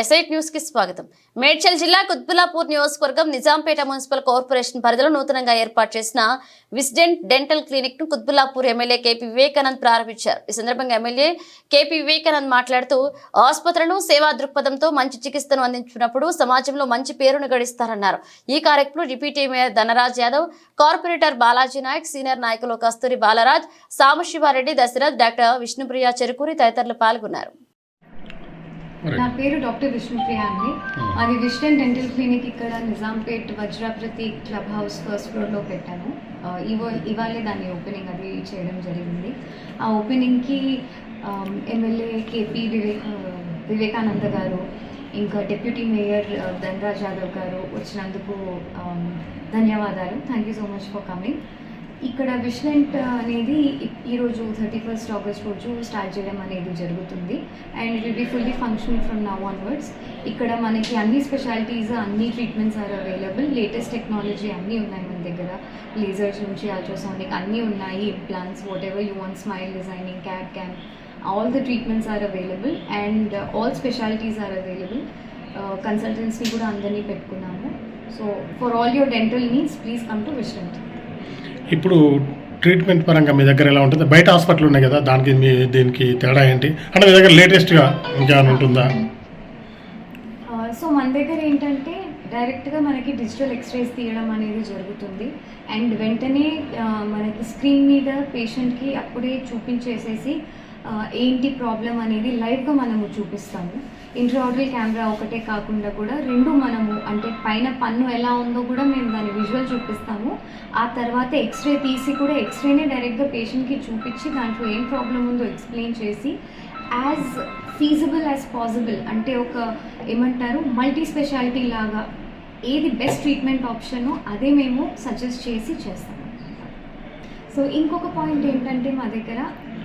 ఎస్ఐట్ న్యూస్కి స్వాగతం. మేడ్చల్ జిల్లా కుత్బులాపూర్ నియోజకవర్గం నిజాంపేట మున్సిపల్ కార్పొరేషన్ పరిధిలో నూతనంగా ఏర్పాటు చేసిన Wisdent dental క్లినిక్ను Quthbullapur MLA K P Vivekanand ప్రారంభించారు. ఈ సందర్భంగా ఎమ్మెల్యే కేపీ వివేకానంద్ మాట్లాడుతూ ఆసుపత్రులను సేవా దృక్పథంతో మంచి చికిత్సను అందించినప్పుడు సమాజంలో మంచి పేరును గడిస్తారన్నారు. ఈ కార్యక్రమంలో deputy mayor Dhanaraj Yadav corporator Balaji Nayak senior నాయకులు కస్తూరి బాలరాజ్ సాంబశివారెడ్డి దశరథ్ డాక్టర్ విష్ణుప్రియ చెరుకూరి తదితరులు పాల్గొన్నారు. నా పేరు డాక్టర్ విష్ణుప్రియ అండి. అది విస్టన్ డెంటల్ క్లినిక్ ఇక్కడ నిజాంపేట్ వజ్రప్రతి క్లబ్ హౌస్ ఫస్ట్ ఫ్లోర్లో పెట్టాను. ఇవా ఇవాళే దాని ఓపెనింగ్ అది చేయడం జరిగింది. ఆ ఓపెనింగ్కి MLA K P Vivek Vivekananda garu ఇంకా డిప్యూటీ మేయర్ ధనరాజ్ యాదవ్ గారు వచ్చినందుకు ధన్యవాదాలు. Thank you so much for coming ఇక్కడ విష్లెంట్ అనేది ఈ- ఈరోజు థర్టీ ఫస్ట్ ఆగస్ట్ రోజు స్టార్ట్ చేయడం అనేది జరుగుతుంది. And it will be fully function from now onwards ఇక్కడ మనకి అన్ని స్పెషాలిటీస్ అన్ని treatments are available latest technology అన్నీ ఉన్నాయి మన దగ్గర. లేజర్స్ నుంచి అల్ట్రాసోనిక్ అన్నీ ఉన్నాయి. Implants whatever you want smile designing CAD CAM all the treatments are available and all specialities are available consultancy కూడా అందరినీ పెట్టుకున్నాము. So for all your dental needs please come to విష్లెంట్ ఇప్పుడు ట్రీట్మెంట్ పరంగా మీ దగ్గర ఎలా ఉంటుంది? బయట హాస్పిటల్ ఉన్నాయి కదా దానికి మీ దీనికి తేడా ఏంటి? అంటే మీ దగ్గర లేటెస్ట్గా ఇంకేమైనా ఉంటుందా? సో మన దగ్గర ఏంటంటే డైరెక్ట్గా మనకి డిజిటల్ ఎక్స్రేస్ తీయడం అనేది జరుగుతుంది. అండ్ వెంటనే మనకి స్క్రీన్ మీద పేషెంట్కి అప్పుడే చూపించేసేసి ఏంటి ప్రాబ్లం అనేది లైవ్గా మనము చూపిస్తాము. ఇంట్రాడల్ కెమెరా ఒకటే కాకుండా కూడా రెండు మనము అంటే పైన పన్ను ఎలా ఉందో కూడా మేము దాని విజువల్ చూపిస్తాము. ఆ తర్వాత ఎక్స్రే తీసి కూడా ఎక్స్రేనే డైరెక్ట్గా పేషెంట్కి చూపించి దాంట్లో ఏం ప్రాబ్లం ఉందో ఎక్స్ప్లెయిన్ చేసి యాజ్ ఫీజిబుల్ యాజ్ పాసిబుల్ అంటే ఒక ఏమంటారు మల్టీ స్పెషాలిటీ లాగా ఏది బెస్ట్ ట్రీట్మెంట్ ఆప్షనో అదే మేము సజెస్ట్ చేసి చేస్తాము. సో ఇంకొక పాయింట్ ఏంటంటే మా దగ్గర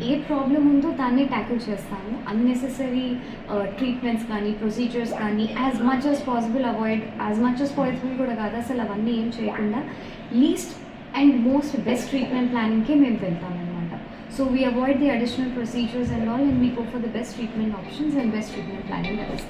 ఏ ప్రాబ్లం ఉందో దాన్ని ట్యాకిల్ చేస్తాము. అన్నెసెసరీ ట్రీట్మెంట్స్ కానీ ప్రొసీజర్స్ కానీ as much as possible avoid as much as possible కూడా కాదు అసలు అవన్నీ ఏం చేయకుండా least and most best treatment ప్లానింగ్కే మేము వెళ్తామన్నమాట. అనమాట so we avoid the additional procedures and all and we go for the best treatment options and best treatment planning that